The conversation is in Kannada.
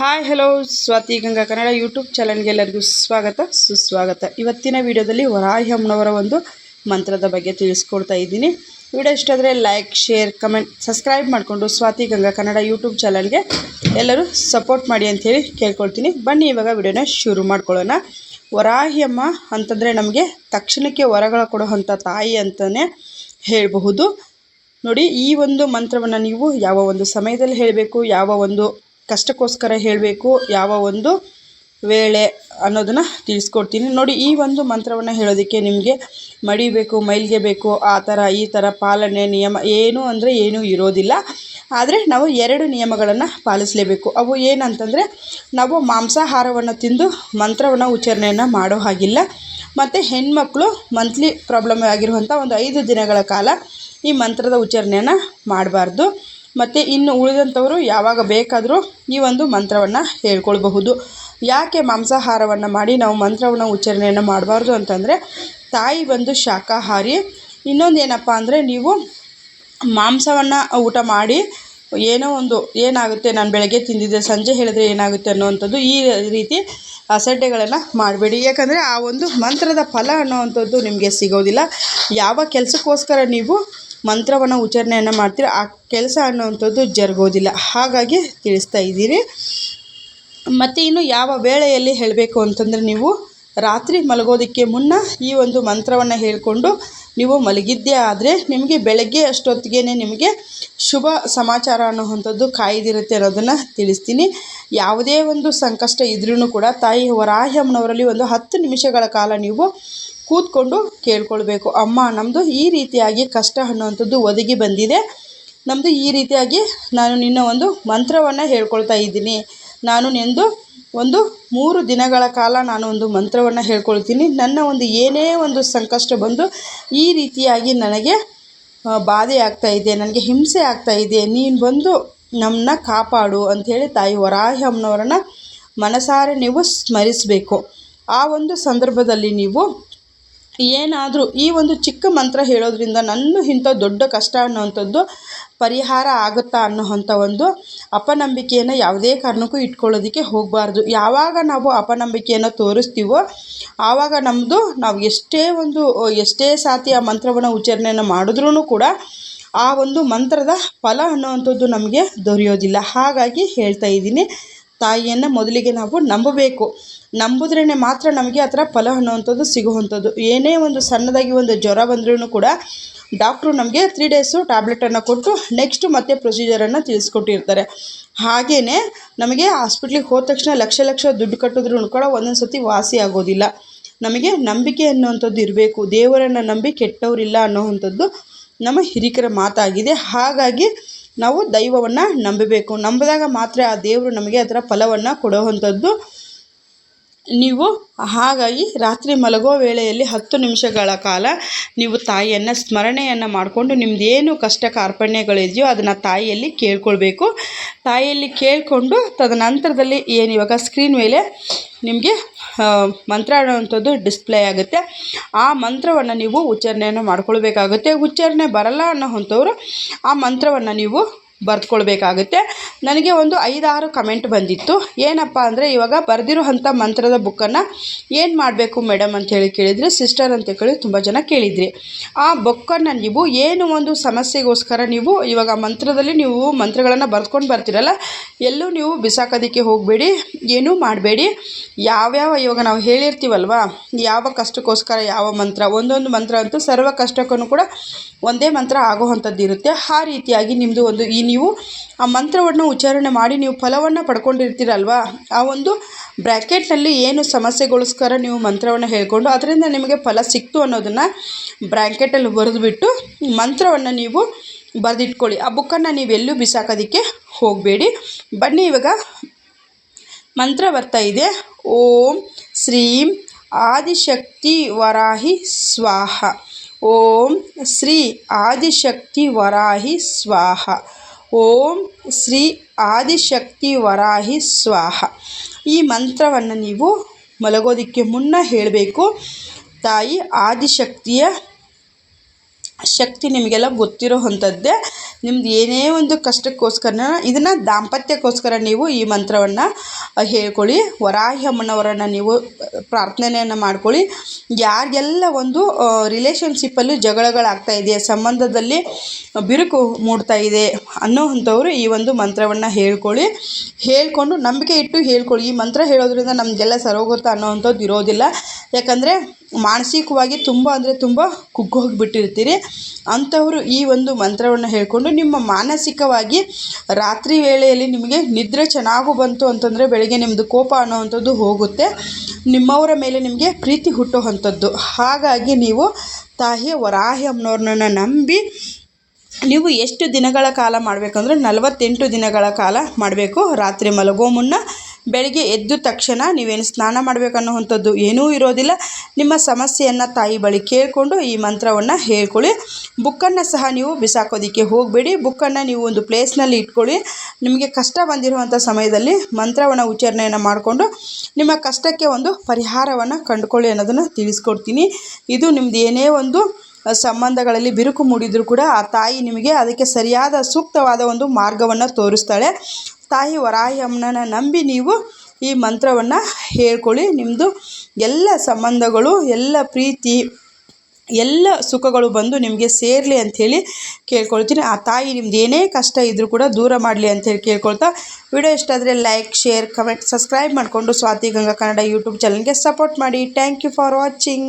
Hi, hello, Swathi Ganga Kannada YouTube ಚಾನಲ್ಗೆ ಎಲ್ಲರಿಗೂ ಸ್ವಾಗತ, ಸುಸ್ವಾಗತ. ಇವತ್ತಿನ ವಿಡಿಯೋದಲ್ಲಿ ವರಾಹಿ ಅಮ್ಮನವರ ಒಂದು ಮಂತ್ರದ ಬಗ್ಗೆ ತಿಳಿಸ್ಕೊಡ್ತಾ ಇದ್ದೀನಿ. ವಿಡಿಯೋ ಇಷ್ಟ ಆದರೆ ಲೈಕ್ ಶೇರ್ ಕಮೆಂಟ್ ಸಬ್ಸ್ಕ್ರೈಬ್ ಮಾಡಿಕೊಂಡು ಸ್ವಾತಿ ಗಂಗಾ ಕನ್ನಡ ಯೂಟ್ಯೂಬ್ ಚಾನಲ್ಗೆ ಎಲ್ಲರೂ ಸಪೋರ್ಟ್ ಮಾಡಿ ಅಂಥೇಳಿ ಕೇಳ್ಕೊಳ್ತೀನಿ. ಬನ್ನಿ, ಇವಾಗ ವಿಡಿಯೋನ ಶುರು ಮಾಡ್ಕೊಳ್ಳೋಣ. ವರಾಹಿ ಅಮ್ಮ ಅಂತಂದರೆ ನಮಗೆ ತಕ್ಷಣಕ್ಕೆ ವರಗಳ ಕೊಡುವಂಥ ತಾಯಿ ಅಂತಲೇ ಹೇಳಬಹುದು. ನೋಡಿ, ಈ ಒಂದು ಮಂತ್ರವನ್ನು ನೀವು ಯಾವ ಒಂದು ಸಮಯದಲ್ಲಿ ಹೇಳಬೇಕು, ಯಾವ ಒಂದು ಕಷ್ಟಕ್ಕೋಸ್ಕರ ಹೇಳಬೇಕು ಯಾವ ಒಂದು ವೇಳೆ ಅನ್ನೋದನ್ನು ತಿಳಿಸ್ಕೊಡ್ತೀನಿ. ನೋಡಿ, ಈ ಒಂದು ಮಂತ್ರವನ್ನು ಹೇಳೋದಕ್ಕೆ ನಿಮಗೆ ಮಡಿಬೇಕು ಮೈಲ್ಗೆ ಬೇಕು, ಆ ಥರ, ಈ ಥರ ಪಾಲನೆ, ನಿಯಮ ಏನು ಅಂದರೆ ಏನೂ ಇರೋದಿಲ್ಲ. ಆದರೆ ನಾವು ಎರಡು ನಿಯಮಗಳನ್ನು ಪಾಲಿಸಲೇಬೇಕು. ಅವು ಏನಂತಂದರೆ, ನಾವು ಮಾಂಸಾಹಾರವನ್ನು ತಿಂದು ಮಂತ್ರವನ್ನು ಉಚ್ಚಾರಣೆಯನ್ನು ಮಾಡೋ ಹಾಗಿಲ್ಲ. ಮತ್ತು ಹೆಣ್ಮಕ್ಳು ಮಂತ್ಲಿ ಪ್ರಾಬ್ಲಮ್ ಆಗಿರುವಂಥ ಒಂದು ಐದು ದಿನಗಳ ಕಾಲ ಈ ಮಂತ್ರದ ಉಚ್ಚಾರಣೆಯನ್ನು ಮಾಡಬಾರ್ದು. ಮತ್ತು ಇನ್ನು ಉಳಿದಂಥವರು ಯಾವಾಗ ಬೇಕಾದರೂ ಈ ಒಂದು ಮಂತ್ರವನ್ನು ಹೇಳ್ಕೊಳ್ಬಹುದು. ಯಾಕೆ ಮಾಂಸಾಹಾರವನ್ನು ಮಾಡಿ ನಾವು ಮಂತ್ರವನ್ನು ಉಚ್ಚಾರಣೆಯನ್ನು ಮಾಡಬಾರ್ದು ಅಂತಂದರೆ, ತಾಯಿ ಬಂದು ಶಾಖಾಹಾರಿ ಇನ್ನೊಂದು ಏನಪ್ಪ ಅಂದರೆ ನೀವು ಮಾಂಸವನ್ನು ಊಟ ಮಾಡಿ ಏನೋ ಒಂದು ಏನಾಗುತ್ತೆ, ನಾನು ಬೆಳಗ್ಗೆ ತಿಂದಿದ್ದೆ, ಸಂಜೆ ಹೇಳಿದ್ರೆ ಏನಾಗುತ್ತೆ ಅನ್ನೋವಂಥದ್ದು ಈ ರೀತಿ ಅಸಡ್ಡೆಗಳನ್ನು ಮಾಡಬೇಡಿ. ಯಾಕಂದರೆ ಆ ಒಂದು ಮಂತ್ರದ ಫಲ ಅನ್ನೋವಂಥದ್ದು ನಿಮಗೆ ಸಿಗೋದಿಲ್ಲ. ಯಾವ ಕೆಲಸಕ್ಕೋಸ್ಕರ ನೀವು ಮಂತ್ರವನ್ನು ಉಚ್ಚಾರಣೆಯನ್ನು ಮಾಡ್ತೀರ, ಆ ಕೆಲಸ ಅನ್ನುವಂಥದ್ದು ಜರುಗೋದಿಲ್ಲ. ಹಾಗಾಗಿ ತಿಳಿಸ್ತಾ ಇದ್ದೀರಿ. ಮತ್ತು ಇನ್ನು ಯಾವ ವೇಳೆಯಲ್ಲಿ ಹೇಳಬೇಕು ಅಂತಂದರೆ ನೀವು ರಾತ್ರಿ ಮಲಗೋದಕ್ಕೆ ಮುನ್ನ ಈ ಒಂದು ಮಂತ್ರವನ್ನು ಹೇಳಿಕೊಂಡು ನೀವು ಮಲಗಿದ್ದೇ ಆದರೆ ನಿಮಗೆ ಬೆಳಗ್ಗೆ ಅಷ್ಟೊತ್ತಿಗೆ ನಿಮಗೆ ಶುಭ ಸಮಾಚಾರ ಅನ್ನುವಂಥದ್ದು ಕಾಯ್ದಿರುತ್ತೆ ಅನ್ನೋದನ್ನು ತಿಳಿಸ್ತೀನಿ. ಯಾವುದೇ ಒಂದು ಸಂಕಷ್ಟ ಇದ್ರೂ ಕೂಡ ತಾಯಿ ವರಾಹಮ್ಮನವರಲ್ಲಿ ಒಂದು ಹತ್ತು ನಿಮಿಷಗಳ ಕಾಲ ನೀವು ಕೂತ್ಕೊಂಡು ಕೇಳ್ಕೊಳ್ಬೇಕು. ಅಮ್ಮ ನಮ್ಮದು ಈ ರೀತಿಯಾಗಿ ಕಷ್ಟ ಅನ್ನುವಂಥದ್ದು ಒದಗಿ ಬಂದಿದೆ. ನಮ್ಮದು ಈ ರೀತಿಯಾಗಿ ನಾನು ನಿನ್ನ ಒಂದು ಮಂತ್ರವನ್ನು ಹೇಳ್ಕೊಳ್ತಾ ಇದ್ದೀನಿ. ನಾನು ನಿಂದು ಒಂದು ಮೂರು ದಿನಗಳ ಕಾಲ ನಾನು ಒಂದು ಮಂತ್ರವನ್ನು ಹೇಳ್ಕೊಳ್ತೀನಿ. ನನ್ನ ಒಂದು ಏನೇ ಒಂದು ಸಂಕಷ್ಟ ಬಂದು ಈ ರೀತಿಯಾಗಿ ನನಗೆ ಬಾಧೆ ಆಗ್ತಾ ಇದೆ, ನನಗೆ ಹಿಂಸೆ ಆಗ್ತಾ ಇದೆ, ನೀನು ಬಂದು ನಮ್ಮನ್ನ ಕಾಪಾಡು ಅಂಥೇಳಿ ತಾಯಿ ವರಾಹಿ ಅಮ್ಮನವರನ್ನು ಮನಸಾರೆ ನೀವು ಸ್ಮರಿಸಬೇಕು. ಆ ಒಂದು ಸಂದರ್ಭದಲ್ಲಿ ನೀವು ಏನಾದರೂ ಈ ಒಂದು ಚಿಕ್ಕ ಮಂತ್ರ ಹೇಳೋದ್ರಿಂದ ನನ್ನ ಇಂಥ ದೊಡ್ಡ ಕಷ್ಟ ಅನ್ನೋವಂಥದ್ದು ಪರಿಹಾರ ಆಗುತ್ತಾ ಅನ್ನೋವಂಥ ಒಂದು ಅಪನಂಬಿಕೆಯನ್ನು ಯಾವುದೇ ಕಾರಣಕ್ಕೂ ಇಟ್ಕೊಳ್ಳೋದಕ್ಕೆ ಹೋಗಬಾರ್ದು. ಯಾವಾಗ ನಾವು ಅಪನಂಬಿಕೆಯನ್ನು ತೋರಿಸ್ತೀವೋ ಆವಾಗ ನಮ್ಮದು ನಾವು ಎಷ್ಟೇ ಒಂದು, ಎಷ್ಟೇ ಸಾತಿ ಆ ಮಂತ್ರವನ್ನು ಉಚ್ಚಾರಣೆಯನ್ನು ಮಾಡಿದ್ರೂ ಕೂಡ ಆ ಒಂದು ಮಂತ್ರದ ಫಲ ಅನ್ನೋವಂಥದ್ದು ನಮಗೆ ದೊರೆಯೋದಿಲ್ಲ. ಹಾಗಾಗಿ ಹೇಳ್ತಾ ಇದ್ದೀನಿ, ತಾಯಿಯನ್ನು ಮೊದಲಿಗೆ ನಾವು ನಂಬಬೇಕು. ನಂಬಿದ್ರೇ ಮಾತ್ರ ನಮಗೆ ಆ ಥರ ಫಲ ಅನ್ನುವಂಥದ್ದು ಸಿಗುವಂಥದ್ದು. ಏನೇ ಒಂದು ಸಣ್ಣದಾಗಿ ಒಂದು ಜ್ವರ ಬಂದ್ರೂ ಕೂಡ ಡಾಕ್ಟ್ರು ನಮಗೆ ತ್ರೀ ಡೇಸು ಟ್ಯಾಬ್ಲೆಟನ್ನು ಕೊಟ್ಟು ನೆಕ್ಸ್ಟು ಮತ್ತೆ ಪ್ರೊಸೀಜರನ್ನು ತಿಳಿಸ್ಕೊಟ್ಟಿರ್ತಾರೆ. ಹಾಗೆಯೇ ನಮಗೆ ಹಾಸ್ಪಿಟ್ಲಿಗೆ ಹೋದ ತಕ್ಷಣ ಲಕ್ಷ ಲಕ್ಷ ದುಡ್ಡು ಕಟ್ಟಿದ್ರೂ ಕೂಡ ಒಂದೊಂದು ಸತಿ ವಾಸಿ ಆಗೋದಿಲ್ಲ. ನಮಗೆ ನಂಬಿಕೆ ಅನ್ನೋವಂಥದ್ದು ಇರಬೇಕು. ದೇವರನ್ನು ನಂಬಿ ಕೆಟ್ಟವರಿಲ್ಲ ಅನ್ನೋವಂಥದ್ದು ನಮ್ಮ ಹಿರಿಕರ ಮಾತಾಗಿದೆ. ಹಾಗಾಗಿ ನಾವು ದೈವವನ್ನು ನಂಬಬೇಕು. ನಂಬಿದಾಗ ಮಾತ್ರ ಆ ದೇವರು ನಮಗೆ ಅದರ ಫಲವನ್ನು ಕೊಡುವಂಥದ್ದು ನೀವು ಹಾಗಾಗಿ ರಾತ್ರಿ ಮಲಗೋ ವೇಳೆಯಲ್ಲಿ ಹತ್ತು ನಿಮಿಷಗಳ ಕಾಲ ನೀವು ತಾಯಿಯನ್ನು ಸ್ಮರಣೆಯನ್ನು ಮಾಡಿಕೊಂಡು ನಿಮ್ಮದೇನು ಕಷ್ಟ ಕಾರ್ಪಣ್ಯಗಳಿದೆಯೋ ಅದನ್ನು ತಾಯಿಯಲ್ಲಿ ಕೇಳ್ಕೊಳ್ಬೇಕು. ತಾಯಿಯಲ್ಲಿ ಕೇಳಿಕೊಂಡು ತದನಂತರದಲ್ಲಿ ಏನು ಇವಾಗ ಸ್ಕ್ರೀನ್ ಮೇಲೆ ನಿಮಗೆ ಮಂತ್ರ ಅನ್ನುವಂಥದ್ದು ಡಿಸ್ಪ್ಲೇ ಆಗುತ್ತೆ. ಆ ಮಂತ್ರವನ್ನು ನೀವು ಉಚ್ಚಾರಣೆಯನ್ನು ಮಾಡ್ಕೊಳ್ಬೇಕಾಗುತ್ತೆ. ಉಚ್ಚಾರಣೆ ಬರಲ್ಲ ಅನ್ನೋವಂಥವ್ರು ಆ ಮಂತ್ರವನ್ನು ನೀವು ಬರೆದ್ಕೊಳ್ಬೇಕಾಗುತ್ತೆ. ನನಗೆ ಒಂದು ಐದಾರು ಕಮೆಂಟ್ ಬಂದಿತ್ತು. ಏನಪ್ಪ ಅಂದರೆ ಇವಾಗ ಬರೆದಿರುವಂಥ ಮಂತ್ರದ ಬುಕ್ಕನ್ನು ಏನು ಮಾಡಬೇಕು ಮೇಡಮ್ ಹೇಳಿ ಕೇಳಿದರೆ ಸಿಸ್ಟರ್ ಅಂತ ಕೇಳಿ ತುಂಬ ಜನ ಕೇಳಿದ್ರಿ. ಆ ಬುಕ್ಕನ್ನು ನೀವು ಏನು ಒಂದು ಸಮಸ್ಯೆಗೋಸ್ಕರ ನೀವು ಇವಾಗ ಮಂತ್ರದಲ್ಲಿ ನೀವು ಮಂತ್ರಗಳನ್ನು ಬರೆದ್ಕೊಂಡು ಬರ್ತೀರಲ್ಲ, ಎಲ್ಲೂ ನೀವು ಬಿಸಾಕೋದಕ್ಕೆ ಹೋಗಬೇಡಿ, ಏನೂ ಮಾಡಬೇಡಿ. ಯಾವ್ಯಾವ ಇವಾಗ ನಾವು ಹೇಳಿರ್ತೀವಲ್ವ, ಯಾವ ಕಷ್ಟಕ್ಕೋಸ್ಕರ ಯಾವ ಮಂತ್ರ, ಒಂದೊಂದು ಮಂತ್ರ ಅಂತೂ ಸರ್ವ ಕಷ್ಟಕ್ಕೂ ಕೂಡ ಒಂದೇ ಮಂತ್ರ ಆಗೋವಂಥದ್ದು ಇರುತ್ತೆ ಆ ರೀತಿಯಾಗಿ ನಿಮ್ಮದು ಒಂದು ಈ ನೀವು ಆ ಮಂತ್ರವನ್ನು ಉಚ್ಚಾರಣೆ ಮಾಡಿ ನೀವು ಫಲವನ್ನು ಪಡ್ಕೊಂಡಿರ್ತೀರಲ್ವ? ಆ ಒಂದು ಬ್ರ್ಯಾಕೆಟ್ನಲ್ಲಿ ಏನು ಸಮಸ್ಯೆಗೋಸ್ಕರ ನೀವು ಮಂತ್ರವನ್ನು ಹೇಳ್ಕೊಂಡು ಅದರಿಂದ ನಿಮಗೆ ಫಲ ಸಿಕ್ತು ಅನ್ನೋದನ್ನು ಬ್ರ್ಯಾಕೆಟಲ್ಲಿ ಬರೆದುಬಿಟ್ಟು ಮಂತ್ರವನ್ನು ನೀವು ಬರೆದಿಟ್ಕೊಳ್ಳಿ. ಆ ಬುಕ್ಕನ್ನು ನೀವೆಲ್ಲೂ ಬಿಸಾಕೋದಕ್ಕೆ ಹೋಗಬೇಡಿ. ಬನ್ನಿ ಇವಾಗ. ಮಂತ್ರ ಬರ್ತಾ ಇದೆ. ಓಂ ಶ್ರೀಂ ಆದಿಶಕ್ತಿ ವರಾಹಿ ಸ್ವಾಹ. ಓಂ ಶ್ರೀ ಆದಿಶಕ್ತಿ ವರಾಹಿ ಸ್ವಾಹ. ಓಂ ಶ್ರೀ ಆದಿಶಕ್ತಿ ವರಾಹಿ ಸ್ವಾಹ. ಈ ಮಂತ್ರವನ್ನು ನೀವು ಮಲಗೋದಕ್ಕೆ ಮುನ್ನ ಹೇಳಬೇಕು. ತಾಯಿ, ಆದಿಶಕ್ತಿಯ ಶಕ್ತಿ ನಿಮಗೆಲ್ಲ ಗೊತ್ತಿರೋ ಅಂಥದ್ದೇ. ನಿಮ್ದು ಏನೇ ಒಂದು ಕಷ್ಟಕ್ಕೋಸ್ಕರ ಇದನ್ನು ದಾಂಪತ್ಯಕ್ಕೋಸ್ಕರ ನೀವು ಈ ಮಂತ್ರವನ್ನು ಹೇಳ್ಕೊಳ್ಳಿ. ವರಾಹಿ ಅಮ್ಮನವರನ್ನು ನೀವು ಪ್ರಾರ್ಥನೆಯನ್ನು ಮಾಡ್ಕೊಳ್ಳಿ. ಯಾರಿಗೆಲ್ಲ ಒಂದು ರಿಲೇಷನ್ಶಿಪ್ಪಲ್ಲಿ ಜಗಳಗಳಾಗ್ತಾ ಇದೆ ಸಂಬಂಧದಲ್ಲಿ ಬಿರುಕು ಮೂಡ್ತಾ ಇದೆ ಅನ್ನೋ ಈ ಒಂದು ಮಂತ್ರವನ್ನು ಹೇಳ್ಕೊಳ್ಳಿ. ಹೇಳ್ಕೊಂಡು ನಂಬಿಕೆ ಇಟ್ಟು ಹೇಳ್ಕೊಳ್ಳಿ. ಈ ಮಂತ್ರ ಹೇಳೋದ್ರಿಂದ ನಮಗೆಲ್ಲ ಸರೋಗುತ್ತ ಅನ್ನೋ ಅಂಥದ್ದು ಇರೋದಿಲ್ಲ. ಯಾಕಂದರೆ ಮಾನಸಿಕವಾಗಿ ತುಂಬ ಅಂದರೆ ತುಂಬ ಕುಗ್ಗೋಗಿಬಿಟ್ಟಿರ್ತೀರಿ. ಅಂಥವರು ಈ ಒಂದು ಮಂತ್ರವನ್ನು ಹೇಳಿಕೊಂಡು ನಿಮ್ಮ ಮಾನಸಿಕವಾಗಿ ರಾತ್ರಿ ವೇಳೆಯಲ್ಲಿ ನಿಮಗೆ ನಿದ್ರೆ ಚೆನ್ನಾಗೂ ಬಂತು ಅಂತಂದರೆ ಬೆಳಗ್ಗೆ ನಿಮ್ಮದು ಕೋಪ ಅನ್ನೋವಂಥದ್ದು ಹೋಗುತ್ತೆ. ನಿಮ್ಮವರ ಮೇಲೆ ನಿಮಗೆ ಪ್ರೀತಿ ಹುಟ್ಟುವಂಥದ್ದು. ಹಾಗಾಗಿ ನೀವು ತಾಯಿ ವರಾಹಿ ಅಮ್ಮನವ್ರನ್ನ ನಂಬಿ ನೀವು ಎಷ್ಟು ದಿನಗಳ ಕಾಲ ಮಾಡಬೇಕಂದ್ರೆ ನಲವತ್ತೆಂಟು ದಿನಗಳ ಕಾಲ ಮಾಡಬೇಕು. ರಾತ್ರಿ ಮಲಗೋ ಮುನ್ನ ಬೆಳಗ್ಗೆ ಎದ್ದ ತಕ್ಷಣ ನೀವೇನು ಸ್ನಾನ ಮಾಡಬೇಕನ್ನುವಂಥದ್ದು ಏನೂ ಇರೋದಿಲ್ಲ. ನಿಮ್ಮ ಸಮಸ್ಯೆಯನ್ನು ತಾಯಿ ಬಳಿ ಕೇಳಿಕೊಂಡು ಈ ಮಂತ್ರವನ್ನು ಹೇಳ್ಕೊಳ್ಳಿ. ಬುಕ್ಕನ್ನು ಸಹ ನೀವು ಬಿಸಾಕೋದಕ್ಕೆ ಹೋಗಬೇಡಿ. ಬುಕ್ಕನ್ನು ನೀವು ಒಂದು ಪ್ಲೇಸ್ನಲ್ಲಿ ಇಟ್ಕೊಳ್ಳಿ. ನಿಮಗೆ ಕಷ್ಟ ಬಂದಿರುವಂಥ ಸಮಯದಲ್ಲಿ ಮಂತ್ರವನ್ನು ಉಚ್ಚಾರಣೆಯನ್ನು ಮಾಡಿಕೊಂಡು ನಿಮ್ಮ ಕಷ್ಟಕ್ಕೆ ಒಂದು ಪರಿಹಾರವನ್ನು ಕಂಡುಕೊಳ್ಳಿ ಅನ್ನೋದನ್ನು ತಿಳಿಸ್ಕೊಡ್ತೀನಿ. ಇದು ನಿಮ್ದು ಏನೇ ಒಂದು ಸಂಬಂಧಗಳಲ್ಲಿ ಬಿರುಕು ಮೂಡಿದರೂ ಕೂಡ ಆ ತಾಯಿ ನಿಮಗೆ ಅದಕ್ಕೆ ಸರಿಯಾದ ಸೂಕ್ತವಾದ ಒಂದು ಮಾರ್ಗವನ್ನು ತೋರಿಸ್ತಾಳೆ. ತಾಯಿ ವರಾಹಿ ನಂಬಿ ನೀವು ಈ ಮಂತ್ರವನ್ನು ಹೇಳ್ಕೊಳ್ಳಿ. ನಿಮ್ಮದು ಎಲ್ಲ ಸಂಬಂಧಗಳು, ಎಲ್ಲ ಪ್ರೀತಿ, ಎಲ್ಲ ಸುಖಗಳು ಬಂದು ನಿಮಗೆ ಸೇರಲಿ ಅಂಥೇಳಿ ಕೇಳ್ಕೊಳ್ತೀನಿ. ಆ ತಾಯಿ ನಿಮ್ದು ಏನೇ ಕಷ್ಟ ಇದ್ದರೂ ಕೂಡ ದೂರ ಮಾಡಲಿ ಅಂಥೇಳಿ ಕೇಳ್ಕೊಳ್ತಾ ವಿಡಿಯೋ ಇಷ್ಟ ಆದರೆ ಲೈಕ್ ಶೇರ್ ಕಮೆಂಟ್ ಸಬ್ಸ್ಕ್ರೈಬ್ ಮಾಡಿಕೊಂಡು ಸ್ವಾತಿ ಗಂಗಾ ಕನ್ನಡ ಯೂಟ್ಯೂಬ್ ಚಾನಲ್ಗೆ ಸಪೋರ್ಟ್ ಮಾಡಿ. Thank you for watching